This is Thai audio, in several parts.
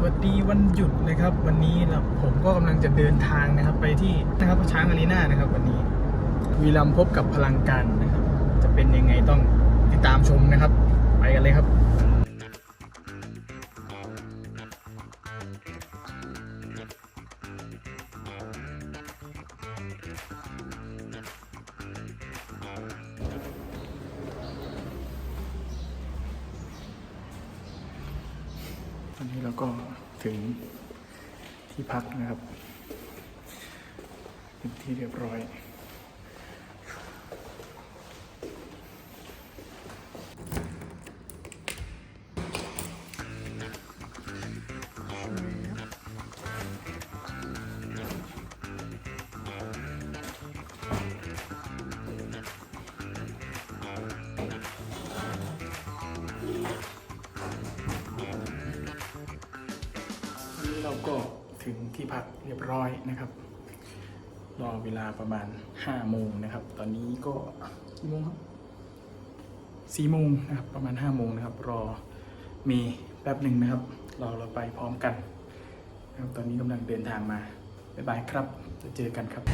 สวัสดีวันหยุดนะครับ วันนี้นะผมก็กำลังจะเดินทางนะครับ ไปที่นะครับช้างอารีนานะครับวันนี้วีรัมพบกับพลังการนะครับ จะเป็นยังไงต้องติดตามชมนะครับ ไปกันเลยครับ ตอนนี้เราก็ถึงที่พักนะครับ เป็นที่เรียบร้อย ถึงที่พักเรียบร้อยนะครับรอเวลาประมาณ5โมงนะครับ ตอนนี้ก็กี่โมงครับ4โมงนะครับประมาณ5โมงนะครับ รอมีแป๊บหนึ่งนะครับรอเราไปพร้อมกันนะครับตอนนี้กำลังเดินทางมาบ๊ายบายครับจะเจอกันครับ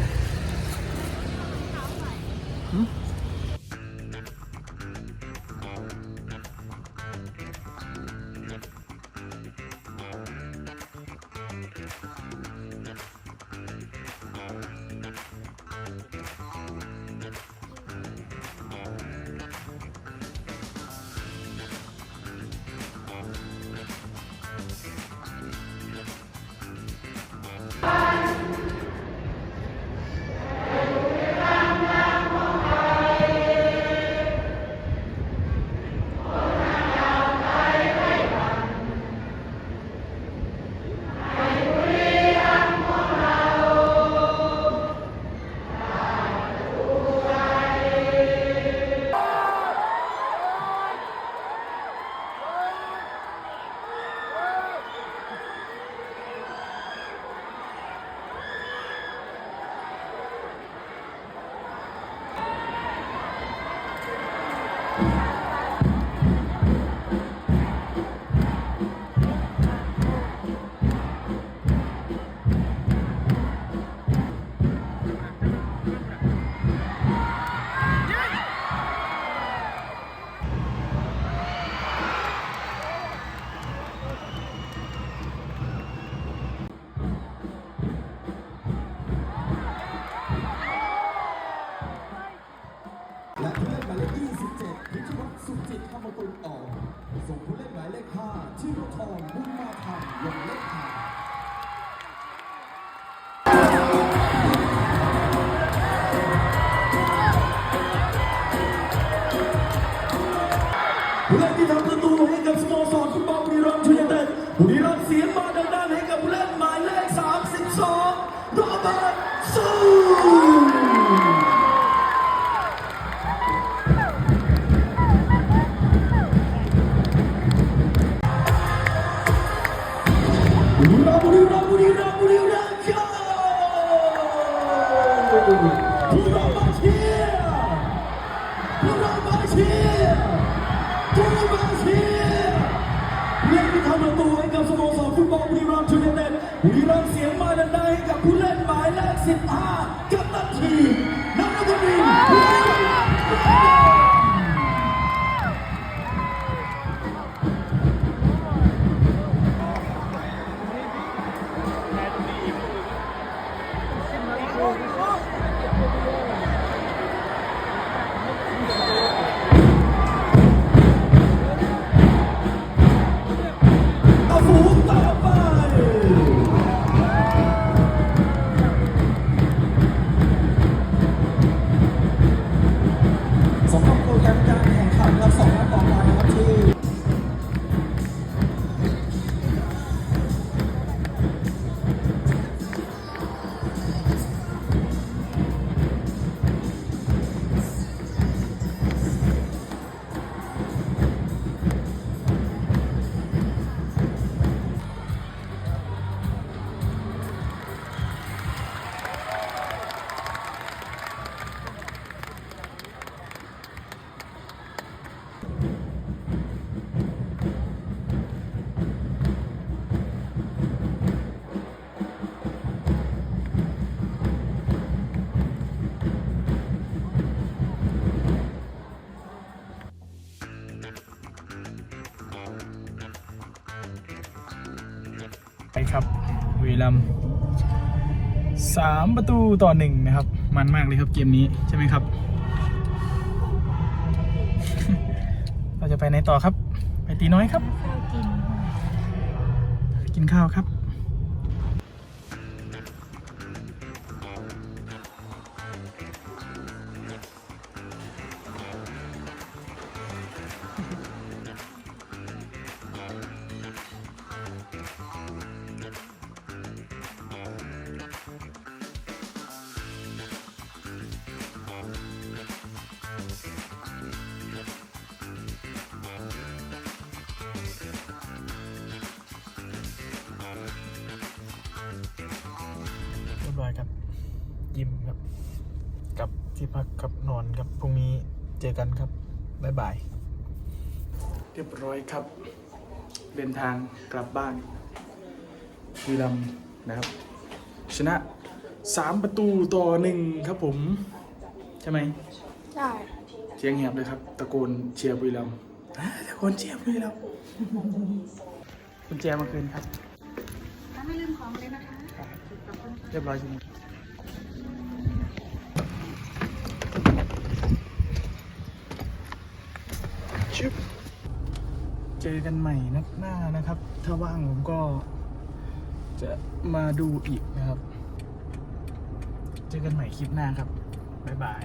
บุรีรัมย์เสียงมาดังๆให้กับผู้เล่นหมายเลข32โรเบิร์ตซู ทำประตูให้กับสโมสรฟุตบอลบุรีรัมย์ยูไนเต็ดบุรีรัมย์เสียงมาดังๆให้กับผู้เล่นหมายเลข15 ครับบุรีรัมย์สามประตูต่อหนึ่งนะครับ มันมากเลยครับเกมนี้ใช่ไหมครับ เราจะไปไหนต่อครับ ไปตีน้อยครับข้าวกินค่ะกินข้าวครับ ที่พักกับนอนครับพรุ่งนี้เจอกันครับบ๊ายบายเรียบร้อยครับ เดินทางกลับบ้านบุรีรัมย์นะครับ ชนะสามประตูต่อหนึ่งครับผม ใช่ไหมใช่เสียงแหบเลยครับ ตะโกนเชียร์บุรีรัมย์อ่าตะโกนเชียร์บุรีรัมย์คุณแจมาคืนครับ ถ้าไม่ลืมของเลยนะคะขอบคุณค่ะเรียบร้อยจริงชึบ เจอกันใหม่นัดหน้านะครับ ถ้าว่างผมก็จะมาดูอีกนะครับ เจอกันใหม่คลิปหน้าครับ บ๊ายบาย